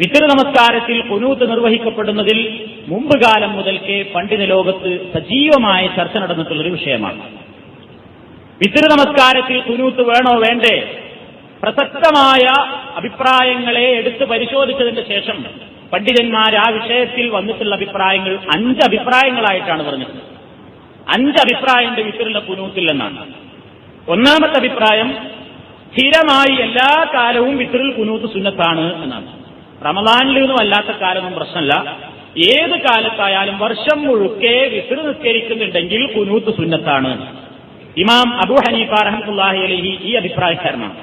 വിത്തർ നമസ്കാരത്തിൽ കുനൂത്ത് നിർവഹിക്കപ്പെടുന്നതിൽ മുമ്പ് കാലം മുതൽക്കേ പണ്ഡിത ലോകത്ത് സജീവമായ ചർച്ച നടന്നിട്ടുള്ളൊരു വിഷയമാണ്. വിത്തര നമസ്കാരത്തിൽ കുനൂത്ത് വേണോ വേണ്ടേ? പ്രസക്തമായ അഭിപ്രായങ്ങളെ എടുത്ത് പരിശോധിച്ചതിന് ശേഷം പണ്ഡിതന്മാർ ആ വിഷയത്തിൽ വന്നിട്ടുള്ള അഭിപ്രായങ്ങൾ അഞ്ച് അഭിപ്രായങ്ങളായിട്ടാണ് പറഞ്ഞത് അഞ്ച് അഭിപ്രായമുണ്ട് വിത്തറിലെ കുനൂത്തിൽ എന്നാണ് ഒന്നാമത്തെ അഭിപ്രായം സ്ഥിരമായി എല്ലാ കാലവും വിത്തറിൽ കുനൂത്ത് സുന്നത്താണ് എന്നാണ്. റമദാനിലൊന്നും അല്ലാത്ത കാലമൊന്നും പ്രശ്നമല്ല. ഏത് കാലത്തായാലും വർഷം മുഴുക്കെ വിത്തർ നിസ്കരിക്കുന്നുണ്ടെങ്കിൽ കുനൂത്ത് സുന്നത്താണ്. ഇമാം അബു ഹനീഫ റഹ്മത്തുള്ളാഹി അലഹി ഈ അഭിപ്രായക്കാരനാണ്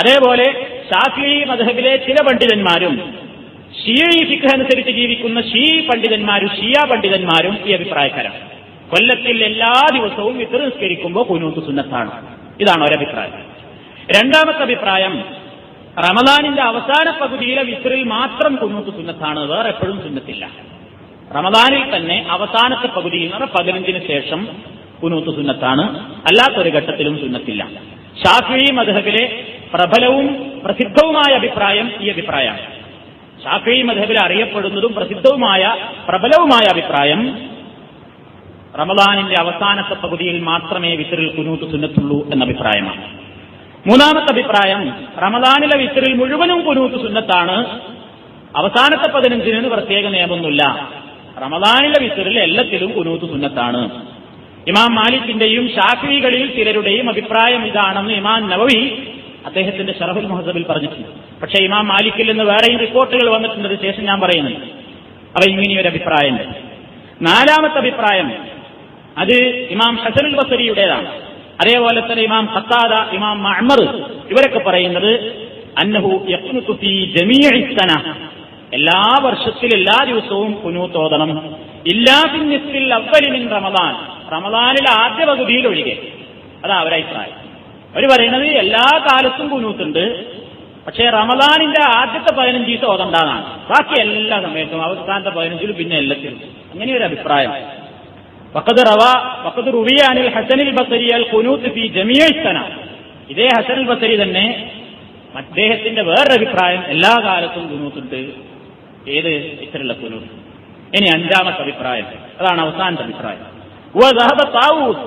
അതേപോലെ ഷാഫി മധബിലെ ചില പണ്ഡിതന്മാരും ഷിയഈ ഫിഖ് അനുസരിച്ച് ജീവിക്കുന്ന ഷീ പണ്ഡിതന്മാരും ഷിയ പണ്ഡിതന്മാരും ഈ അഭിപ്രായക്കാരാണ്. കൊല്ലത്തിൽ എല്ലാ ദിവസവും വിത്തർ നിസ്കരിക്കുമ്പോൾ കുനൂത്ത് സുന്നത്താണ്. ഇതാണ് ഒരഭിപ്രായം. രണ്ടാമത്തെ അഭിപ്രായം റമദാനിന്റെ അവസാന പകുതിയിലെ വിത്തറിൽ മാത്രം കുനൂത്ത് സുന്നത്താണ് വേറെ എപ്പോഴും സുന്നത്തില്ല. റമദാനിൽ തന്നെ അവസാനത്തെ പകുതിയിൽ നിന്ന് പതിനഞ്ചിന് ശേഷം കുനൂത്ത് സുന്നത്താണ്. അല്ലാത്തൊരു ഘട്ടത്തിലും സുന്നത്തില്ല. ഷാഫി മധബിലെ പ്രബലവും പ്രസിദ്ധവുമായ അഭിപ്രായം ഈ അഭിപ്രായമാണ്. ഷാഫി മധബിൽ അറിയപ്പെടുന്നതും പ്രസിദ്ധവുമായ പ്രബലവുമായ അഭിപ്രായം റമദാനിന്റെ അവസാനത്തെ പകുതിയിൽ മാത്രമേ വിത്തറിൽ കുനൂത്ത് സുന്നത്തുള്ളൂ എന്ന അഭിപ്രായമാണ് മൂന്നാമത്തെ അഭിപ്രായം റമദാനിലെ വിത്തറിൽ മുഴുവനും കുനൂത്ത് സുന്നത്താണ്. അവസാനത്തെ പതിനഞ്ചിന് പ്രത്യേക നിയമമൊന്നുമില്ല. റമദാനിലെ വിത്തറിൽ എല്ലാത്തിലും കുനൂത്ത് സുന്നത്താണ്. ഇമാം മാലിക്കിന്റെയും ഷാഫികളിൽ ചിലരുടെയും അഭിപ്രായം ഇതാണെന്ന് ഇമാം നവവി അദ്ദേഹത്തിന്റെ ഷറഫുൽ മുഹസബിൽ പറഞ്ഞിട്ടുണ്ട്. പക്ഷെ ഇമാം മാലിക്കിൽ നിന്ന് വേറെയും റിപ്പോർട്ടുകൾ വന്നിട്ടുണ്ട് ശേഷം ഞാൻ പറയുന്നുണ്ട് അവ ഇങ്ങനെയൊരു അഭിപ്രായമുണ്ട്. നാലാമത്തെ അഭിപ്രായം അത് ഇമാം ഹസനുൽ ബസരിയുടേതാണ്. അതേപോലെ തന്നെ ഇമാം ഖത്താദ ഇമാം മഅ്മർ ഇവരൊക്കെ പറയുന്നത് അന്നഹു യഖ്നുതു ഫീ ജമീഇ സന. എല്ലാ വർഷത്തിൽ എല്ലാ ദിവസവും കുനൂത്ത് ഓതണം ഇല്ലാ ബിന്നിസ്ഫിൽ അവ്വലി മിൻ റമദാൻ. റമദാനിലെ ആദ്യ പകുതിയിൽ ഒഴികെ. അതാ അവരഭിപ്രായം. അവർ പറയുന്നത് എല്ലാ കാലത്തും കുനൂത്തുണ്ട്. പക്ഷേ റമദാനിന്റെ ആദ്യത്തെ പതിനഞ്ച് ദിവസം ഓതണ്ടാന്നാണ്. ബാക്കി എല്ലാ സമയത്തും അവസാനത്തെ പതിനഞ്ചിലും പിന്നെ എല്ലാത്തിലും. അങ്ങനെ ഒരു അഭിപ്രായം وقد روى وقد روي عن الحسن البصري القنوت في جميع السنة ഇതേ ഹസൻ ബസരി തന്നെ അദ്ദേഹത്തിന്റെ വേറൊരു അഭിപ്രായം എല്ലാ കാലത്തും കുനൂത്തുണ്ട് ഏത് ഇത്തരമുള്ള കുനൂത്ത് ഇനി അഞ്ചാമത്തെ അഭിപ്രായം അതാണ് അവസാനത്തെ അഭിപ്രായം വദഹബ താവൂസ്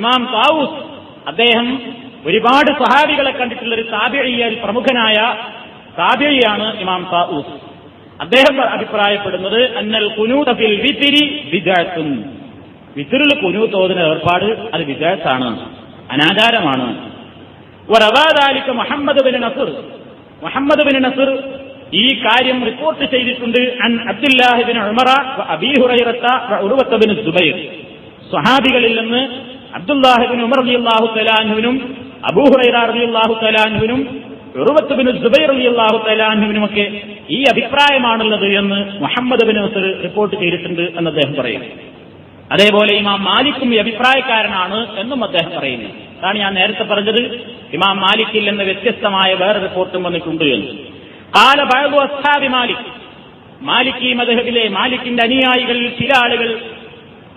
ഇമാം താവൂസ് അദ്ദേഹം ഒരുപാട് സഹാബികളെ കണ്ടിട്ടുള്ള ഒരു താബിഴിയിൽ പ്രമുഖനായ താബിഴിയാണ് ഇമാം താവൂസ് അദ്ദേഹം അഭിപ്രായപ്പെടുന്നത് അന്നൽ കുനൂത ഫിൽ വിത്തിരി വിദഅത്തുൻ കുനു തോതിന് ഏർപ്പാട് അത് വിദേശാണ് അനാചാരമാണ്. ഒരവാദാലിക്ക് Muhammad bin Nasser Muhammad bin Nasser ഈ കാര്യം റിപ്പോർട്ട് ചെയ്തിട്ടുണ്ട് അൻ അബ്ദുല്ലാഹിബിൻ ഉമറ അബീ ഹുറൈറത്ത ഉറുവത്ത ബിൻ സുബൈർ. സ്വഹാബികളിൽ നിന്ന് അബ്ദുല്ലാഹിബിൻ ഉമർ റളിയല്ലാഹു തലാൻഹുവിനും അബൂ ഹുറൈറ റളിയല്ലാഹു തലാൻഹുവിനും ഉറുവത്ത് ബിൻ സുബൈർ റളിയല്ലാഹു അള്ളാഹു ഒക്കെ ഈ അഭിപ്രായമാണുള്ളത് എന്ന് മുഹമ്മദ് ബിൻ നസർ റിപ്പോർട്ട് ചെയ്തിട്ടുണ്ട് എന്ന് അദ്ദേഹം പറയുന്നു അതേപോലെ ഇമാം മാലിക്കും അഭിപ്രായക്കാരനാണ് എന്നും അദ്ദേഹം പറയുന്നു. അതാണ് ഞാൻ നേരത്തെ പറഞ്ഞത്. ഇമാം മാലിക്കിൽ നിന്ന് വ്യത്യസ്തമായ വേറെ റിപ്പോർട്ടും വന്നിട്ടുണ്ട് എന്ന്. കാല ബഅദു അസ്താബി മാലിക്. മാലിക്കി മദഹബിലെ മാലിക്കിന്റെ അനുയായികളിൽ ചില ആളുകൾ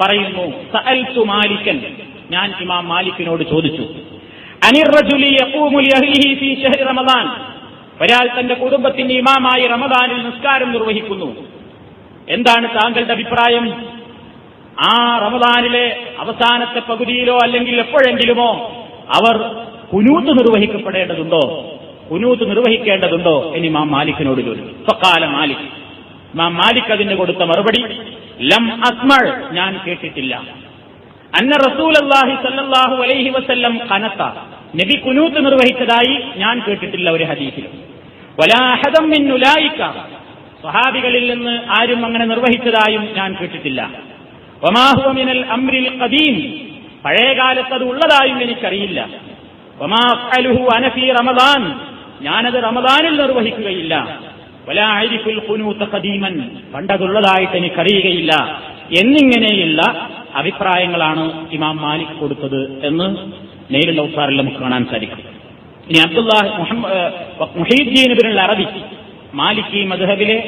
പറയുന്നു സഅൽതു മാലിക്കൻ. ഞാൻ ഇമാം മാലിക്കിനോട് ചോദിച്ചു. അനിർ റജുലി യഖൂമു ലിഅഹ്ലിഹി ഫീ ശഹ്രി റമദാൻ. ഒരാൾ തന്റെ കുടുംബത്തിന്റെ ഇമാമായി റമദാനിൽ നിസ്കാരം നിർവഹിക്കുന്നു. എന്താണ് താങ്കളുടെ അഭിപ്രായം? ആ റമദാനിലെ അവസാനത്തെ പകുതിയിലോ അല്ലെങ്കിൽ എപ്പോഴെങ്കിലുമോ അവർ കുനൂത്ത് നിർവഹിക്കപ്പെടേണ്ടതുണ്ടോ? കുനൂത്ത് നിർവഹിക്കേണ്ടതുണ്ടോ? എന്ന് മാം മാലിക്കിനോട് ചോദിച്ചു. സ്വക്കാല മാലിക് മാം മാലിക് അതിന് കൊടുത്ത മറുപടി ലം അസ്മൾ ഞാൻ കേട്ടിട്ടില്ല. അന്ന റസൂൽ അള്ളാഹി സല്ലാഹു അലൈഹി വസ്ല്ലം കനത്ത നബി കുനൂത്ത് നിർവഹിച്ചതായി ഞാൻ കേട്ടിട്ടില്ല ഒരു ഹദീസിലും വലാഹദം സ്വഹാബികളിൽ നിന്ന് ആരും അങ്ങനെ നിർവഹിച്ചതായും ഞാൻ കേട്ടിട്ടില്ല. വമാഹുവ മിനൽ അംരിൽ ഖദീം പഴയകാലത്ത് അത് ഉള്ളതായും എനിക്കറിയില്ല. ഒമാഹലുഹു അനഫി റമദാൻ ഞാനത് റമദാനിൽ നിർവഹിക്കുകയില്ല. വലാ അരിഫുൽ കദീമൻ പണ്ടതുള്ളതായിട്ട് എനിക്കറിയുകയില്ല. എന്നിങ്ങനെയുള്ള അഭിപ്രായങ്ങളാണ് ഇമാം മാലിക് കൊടുത്തത് എന്ന് നേരിട്ട് ഔസാറിൽ നമുക്ക് കാണാൻ സാധിക്കും. ഇനി അബ്ദുല്ലാഹ് മുഹീദ്ദീൻ ബിൻ അറബി മാലിക്കി മധുഹബിലെ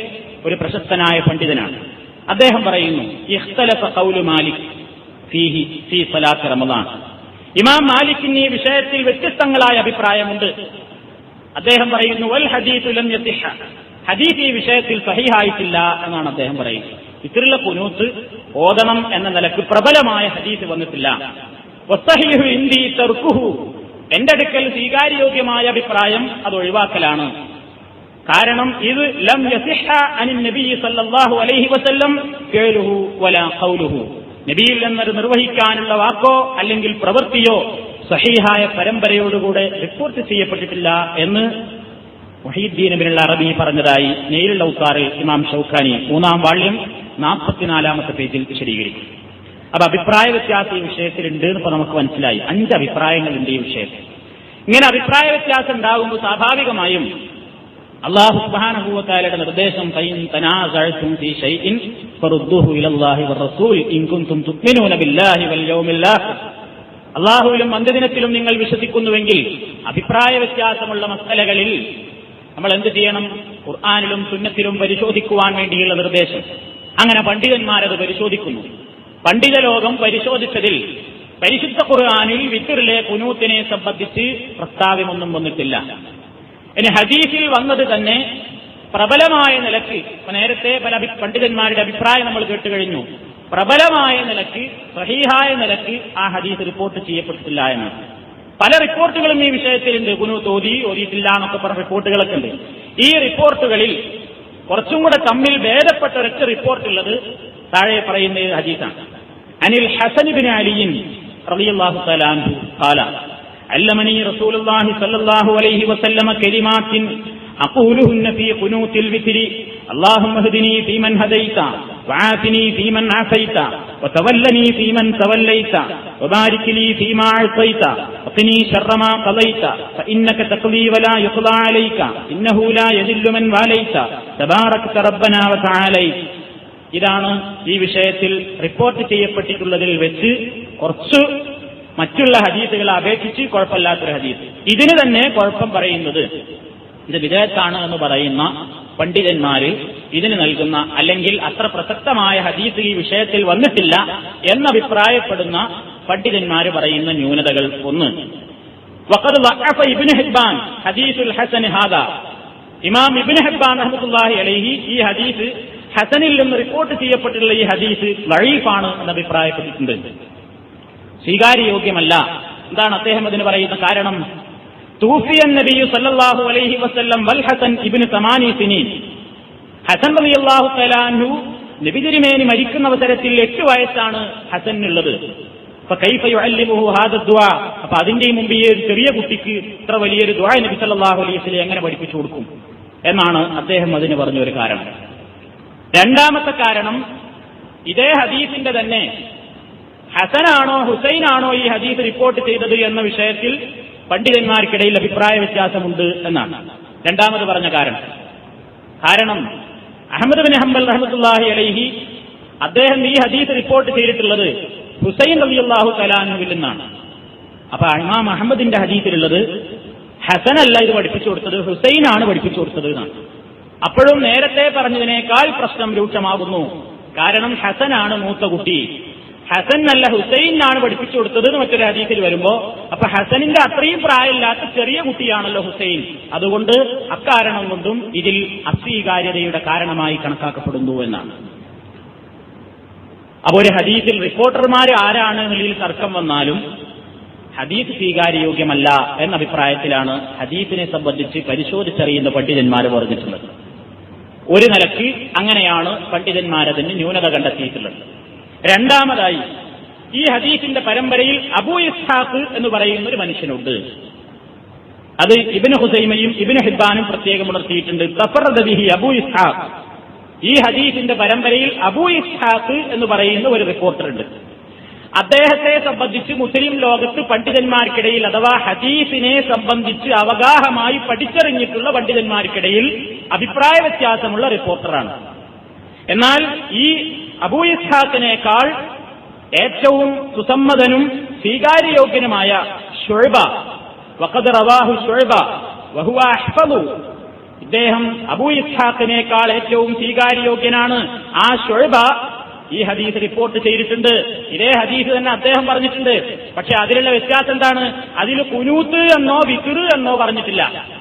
ഒരു പ്രശസ്തനായ പണ്ഡിതനാണ്. അദ്ദേഹം പറയുന്നു മാലിക് ഇമാം മാലിക്കിന് ഈ വിഷയത്തിൽ വ്യത്യസ്തങ്ങളായ അഭിപ്രായമുണ്ട്. അദ്ദേഹം പറയുന്നു വൽ ഹദീസ് ഈ വിഷയത്തിൽ സഹിഹായിട്ടില്ല എന്നാണ് അദ്ദേഹം പറയുന്നത്. ഇത്തരമുള്ള കുനൂത്ത് ഓതണം എന്ന നിലയ്ക്ക് പ്രബലമായ ഹദീസ് വന്നിട്ടില്ല. എന്റെ അടുക്കൽ സ്വീകാര്യോഗ്യമായ അഭിപ്രായം അത് ഒഴിവാക്കലാണ്. കാരണം ഇത് ലം യസിഹ അനിൻ നബി സല്ലല്ലാഹു അലൈഹി വസല്ലം കേലുഹു വല ഖൗലുഹു. നബിയിൽ എന്നത് നിർവഹിക്കാനുള്ള വാക്കോ അല്ലെങ്കിൽ പ്രവൃത്തിയോ സഹീഹായ പരമ്പരയോടുകൂടെ റിപ്പോർട്ട് ചെയ്യപ്പെട്ടിട്ടില്ല എന്ന് വഹീദ്ദീൻ അബിനുള്ള അറബി പറഞ്ഞതായി നേരിലുള്ള ഉത്താറിൽ ഇമാം ഷൌഖാനി മൂന്നാം വാള്യം നാൽപ്പത്തിനാലാമത്തെ പേജിൽ വിശദീകരിക്കും അപ്പൊ അഭിപ്രായ വ്യത്യാസം ഈ വിഷയത്തിലുണ്ട് എന്ന് നമുക്ക് മനസ്സിലായി. അഞ്ച് അഭിപ്രായങ്ങളുണ്ട് ഈ വിഷയത്തിൽ. ഇങ്ങനെ അഭിപ്രായ വ്യത്യാസം ഉണ്ടാകുമ്പോൾ സ്വാഭാവികമായും അള്ളാഹു സുബ്ഹാനഹുവതആലയുടെ നിർദ്ദേശം അള്ളാഹുവിലും അന്ത്യദിനത്തിലും നിങ്ങൾ വിശ്വസിക്കുന്നുവെങ്കിൽ അഭിപ്രായ വ്യത്യാസമുള്ള മസലകളിൽ നമ്മൾ എന്ത് ചെയ്യണം? ഖുർആാനിലും സുന്നത്തിലും പരിശോധിക്കുവാൻ വേണ്ടിയുള്ള നിർദ്ദേശം. അങ്ങനെ പണ്ഡിതന്മാരത് പരിശോധിക്കുന്നു. പണ്ഡിത ലോകം പരിശോധിച്ചതിൽ പരിശുദ്ധ ഖുർആാനിൽ വിത്തറിലെ കുനൂത്തിനെ സംബന്ധിച്ച് പ്രസ്താവ്യമൊന്നും വന്നിട്ടില്ല. ഇനി ഹദീസിൽ വന്നത് തന്നെ പ്രബലമായ നിലയ്ക്ക് നേരത്തെ പല പണ്ഡിതന്മാരുടെ അഭിപ്രായം നമ്മൾ കേട്ട് കഴിഞ്ഞു. പ്രബലമായ നിലയ്ക്ക് സഹീഹായ നിലയ്ക്ക് ആ ഹദീസ് റിപ്പോർട്ട് ചെയ്യപ്പെട്ടിട്ടില്ല എന്ന്. പല റിപ്പോർട്ടുകളും ഈ വിഷയത്തിലുണ്ട്. കുനു തോതി ഓതിയിട്ടില്ല എന്നൊക്കെ പറഞ്ഞ റിപ്പോർട്ടുകളൊക്കെ ഉണ്ട്. ഈ റിപ്പോർട്ടുകളിൽ കുറച്ചും കൂടെ തമ്മിൽ ഭേദപ്പെട്ട ഒരൊറ്റ റിപ്പോർട്ടുള്ളത് താഴെ പറയുന്ന ഹദീസാണ്. അനിൽ ഹസൻ ബിൻ അലിയിൻ റളിയല്ലാഹു തആല അൻഹു ഖാല. علمني رسول الله صلى الله عليه وسلم كلمات أقولهن في قنوت الوتر اللهم اهدني فيمن هديت وعافني فيمن عافيت وتولني فيمن توليت وبارك لي فيما أعطيت وقني شر ما قضيت فإنك تقضي ولا يقضى عليك إنه لا يذل من واليت تباركت ربنا وتعاليت ഇതാണ് ഈ വിഷയത്തിൽ റിപ്പോർട്ട് ചെയ്യപ്പെട്ടിട്ടുള്ളതിൽ വെച്ച് കുറച്ച് മറ്റുള്ള ഹദീസുകളെ അപേക്ഷിച്ച് കുഴപ്പമില്ലാത്തൊരു ഹദീസ്. ഇതിന് തന്നെ കുഴപ്പം പറയുന്നത് ഇത് വിധേയത്താണ് എന്ന് പറയുന്ന പണ്ഡിതന്മാർ ഇതിന് നൽകുന്ന അല്ലെങ്കിൽ അത്ര പ്രസക്തമായ ഹദീസ് ഈ വിഷയത്തിൽ വന്നിട്ടില്ല എന്നഭിപ്രായപ്പെടുന്ന പണ്ഡിതന്മാർ പറയുന്ന ന്യൂനതകൾ ഒന്ന്. വഖദ് വഖഫ ഇബ്നു ഹിബ്ബാൻ ഹദീസുൽ ഹസൻ ഹാദ. ഇമാം ഇബ്നു ഹിബ്ബാൻ റഹ്മത്തുള്ളാഹി അലൈഹി ഈ ഹദീസ് ഹസനിൽ നിന്ന് റിപ്പോർട്ട് ചെയ്യപ്പെട്ടിട്ടുള്ള ഈ ഹദീസ് വഴീഫാണ് എന്ന് അഭിപ്രായപ്പെട്ടിട്ടുണ്ട് സ്വീകാര്യയോഗ്യമല്ല. എന്താണ് അദ്ദേഹം അതിന് പറയുന്ന കാരണം? തൂഫിയൻ നബിയു സല്ലാഹു അലൈഹി വസല്ലം വൽ ഹസൻ ഇബ്നു സമാനി സിനീൻ. ഹസൻ റളിയല്ലാഹു അള്ളാഹു നബി തിരുമേനി മരിക്കുന്ന അവസരത്തിൽ എട്ട് വയസ്സാണ് ഹസനുള്ളത് അപ്പൊ അതിന്റെ മുമ്പ് ഈ ഒരു ചെറിയ കുട്ടിക്ക് ഇത്ര വലിയൊരു ദുആ നബി സല്ലാഹു അലൈഹി വസല്ലം എങ്ങനെ പഠിപ്പിച്ചു കൊടുക്കും? എന്നാണ് അദ്ദേഹം അതിന് പറഞ്ഞ ഒരു കാരണം. രണ്ടാമത്തെ കാരണം ഇതേ ഹദീസിന്റെ തന്നെ ഹസനാണോ ഹുസൈനാണോ ഈ ഹദീസ് റിപ്പോർട്ട് ചെയ്തത് എന്ന വിഷയത്തിൽ പണ്ഡിതന്മാർക്കിടയിൽ അഭിപ്രായ വ്യത്യാസമുണ്ട് എന്നാണ്. രണ്ടാമത് പറഞ്ഞ കാരണം. കാരണം അഹമ്മദ് ബിൻ ഹംബൽ റഹമത്തുല്ലാഹി അലൈഹി അദ്ദേഹം ഈ ഹദീസ് റിപ്പോർട്ട് ചെയ്തിട്ടുള്ളത് ഹുസൈൻ റളിയല്ലാഹു തലാനുവിൽ നിന്നാണ്. അപ്പൊ ഇമാം അഹമ്മദിന്റെ ഹദീസിലുള്ളത് ഹസനല്ല ഇത് പഠിപ്പിച്ചു കൊടുത്തത് ഹുസൈനാണ് പഠിപ്പിച്ചു കൊടുത്തത് എന്നാണ്. അപ്പോഴും നേരത്തെ പറഞ്ഞതിനേക്കാൾ പ്രശ്നം രൂക്ഷമാകുന്നു. കാരണം ഹസനാണ് മൂത്ത കുട്ടി. ഹസൻ അല്ല ആണ് പഠിപ്പിച്ചു കൊടുത്തത് എന്ന് മറ്റൊരു ഹദീസിൽ വരുമ്പോ അപ്പൊ ഹസനിന്റെ അത്രയും പ്രായമില്ലാത്ത ചെറിയ കുട്ടിയാണല്ലോ ഹുസൈൻ. അതുകൊണ്ട് അക്കാരണം കൊണ്ടും ഇതിൽ അസ്വീകാര്യതയുടെ കാരണമായി കണക്കാക്കപ്പെടുന്നു എന്നാണ്. അപ്പൊ ഒരു ഹദീസിൽ റിപ്പോർട്ടർമാർ ആരാണ് എന്നുള്ളതിൽ തർക്കം വന്നാലും ഹദീസ് സ്വീകാര്യയോഗ്യമല്ല എന്ന അഭിപ്രായത്തിലാണ് ഹദീസിനെ സംബന്ധിച്ച് പരിശോധിച്ചറിയുന്ന പണ്ഡിതന്മാർ പറഞ്ഞിട്ടുള്ളത്. ഒരു നിലയ്ക്ക് അങ്ങനെയാണ് പണ്ഡിതന്മാരതിന് ന്യൂനത കണ്ടെത്തിയിട്ടുള്ളത്. രണ്ടാമതായി ഈ ഹദീസിന്റെ പരമ്പരയിൽ അബൂ ഇസ്ഹാഖ് എന്ന് പറയുന്ന ഒരു മനുഷ്യനുണ്ട്. അത് ഇബിന് ഹുസൈമയും ഇബിന് ഹിബാനും പ്രത്യേകം ഉണർത്തിയിട്ടുണ്ട്. തഫറദബിഹി അബൂ ഇസ്ഹാഖ്. ഈ ഹദീസിന്റെ പരമ്പരയിൽ അബൂ ഇസ്ഹാഖ് എന്ന് പറയുന്ന ഒരു റിപ്പോർട്ടർ ഉണ്ട് അദ്ദേഹത്തെ സംബന്ധിച്ച് മുസ്ലിം ലോകത്ത് പണ്ഡിതന്മാർക്കിടയിൽ അഥവാ ഹദീസിനെ സംബന്ധിച്ച് അവഗാഹമായി പഠിച്ചറിഞ്ഞിട്ടുള്ള പണ്ഡിതന്മാർക്കിടയിൽ അഭിപ്രായ വ്യത്യാസമുള്ള റിപ്പോർട്ടറാണ്. എന്നാൽ ഈ അബൂ ഇസ്ഹാഖിനേക്കാൾ ഏറ്റവും സുസമ്മതനും സ്വീകാര്യയോഗ്യനുമായ ഷുഴബ വഖദ് റവാഹു ഷുഴബ വഹുവ ഇദ്ദേഹം അബൂ ഏറ്റവും സ്വീകാര്യയോഗ്യനാണ്. ആ ഷുഴബ ഈ ഹദീസ് റിപ്പോർട്ട് ചെയ്തിട്ടുണ്ട്. ഇതേ ഹദീസ് തന്നെ അദ്ദേഹം പറഞ്ഞിട്ടുണ്ട്. പക്ഷെ അതിലുള്ള വ്യത്യാസം എന്താണ്? അതിൽ കുനൂത്ത് എന്നോ വിക്കുറ് എന്നോ പറഞ്ഞിട്ടില്ല.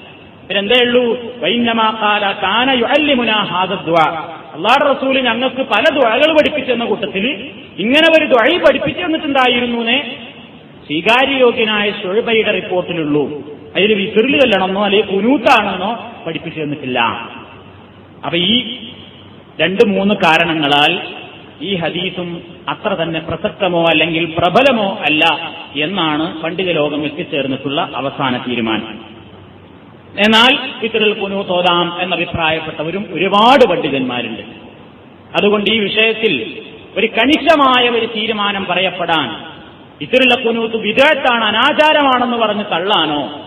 എന്തേ ഉള്ളൂ? വൈന്നമാക്കാല താന യുഅല്ലിമുന ഹാദ ദുആ. അള്ളാഹുടെ റസൂൽ ഞങ്ങൾക്ക് പല ദുഴകൾ പഠിപ്പിച്ചെന്ന കൂട്ടത്തിൽ ഇങ്ങനെ ഒരു ദുഴ പഠിപ്പിച്ചു തന്നിട്ടുണ്ടായിരുന്നേ സ്വീകാര്യയോഗ്യനായ ഷുഴബയുടെ റിപ്പോർട്ടിലുള്ളൂ. അതിൽ വിസിറിൽ കല്ലണമെന്നോ അല്ലെങ്കിൽ കുനൂത്താണെന്നോ പഠിപ്പിച്ചു തന്നിട്ടില്ല. അപ്പൊ ഈ രണ്ട് മൂന്ന് കാരണങ്ങളാൽ ഈ ഹദീസും അത്ര തന്നെ പ്രസക്തമോ അല്ലെങ്കിൽ പ്രബലമോ അല്ല എന്നാണ് പണ്ഡിത ലോകം എത്തിച്ചേർന്നിട്ടുള്ള അവസാന തീരുമാനം. എന്നാൽ ഇത്തരത്തിൽ തോതാം എന്നഭിപ്രായപ്പെട്ടവരും ഒരുപാട് പണ്ഡിതന്മാരുണ്ട്. അതുകൊണ്ട് ഈ വിഷയത്തിൽ ഒരു കണിശമായ ഒരു തീരുമാനം പറയപ്പെടാൻ ഇത്തരത്തിലുള്ള കുനൂത്ത് വിദേഹത്താണ് അനാചാരമാണെന്ന് പറഞ്ഞ് തള്ളാനോ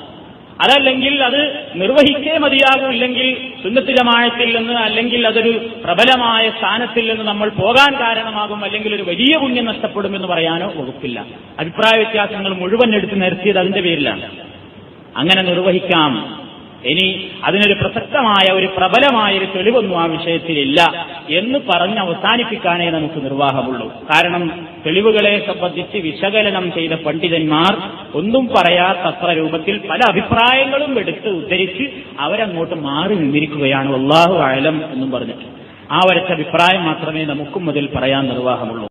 അതല്ലെങ്കിൽ അത് നിർവഹിക്കേ മതിയാകും ഇല്ലെങ്കിൽ സുന്നത്ത് ജമായത്തിൽ നിന്ന് അല്ലെങ്കിൽ അതൊരു പ്രബലമായ സ്ഥാനത്തിൽ നിന്ന് നമ്മൾ പോകാൻ കാരണമാകും അല്ലെങ്കിൽ ഒരു വലിയ പുണ്യം നഷ്ടപ്പെടുമെന്ന് പറയാനോ വകുപ്പില്ല. അഭിപ്രായ വ്യത്യാസങ്ങൾ മുഴുവൻ എടുത്ത് നിരത്തിയത് അതിന്റെ പേരിലാണ്. അങ്ങനെ നിർവഹിക്കാം. ഇനി അതിനൊരു പ്രസക്തമായ ഒരു പ്രബലമായ ഒരു തെളിവൊന്നും ആ വിഷയത്തിലില്ല എന്ന് പറഞ്ഞ് അവസാനിപ്പിക്കാനേ നമുക്ക് നിർവാഹമുള്ളൂ. കാരണം തെളിവുകളെ സംബന്ധിച്ച് വിശകലനം ചെയ്ത പണ്ഡിതന്മാർ ഒന്നും പറയാത്തത്ര രൂപത്തിൽ പല അഭിപ്രായങ്ങളും എടുത്ത് ഉദ്ധരിച്ച് അവരങ്ങോട്ട് മാറി നിന്നിരിക്കുകയാണ് അള്ളാഹു ആയാലും എന്നും പറഞ്ഞിട്ട്. ആ വരച്ച അഭിപ്രായം മാത്രമേ നമുക്കും അതിൽ പറയാൻ നിർവാഹമുള്ളൂ.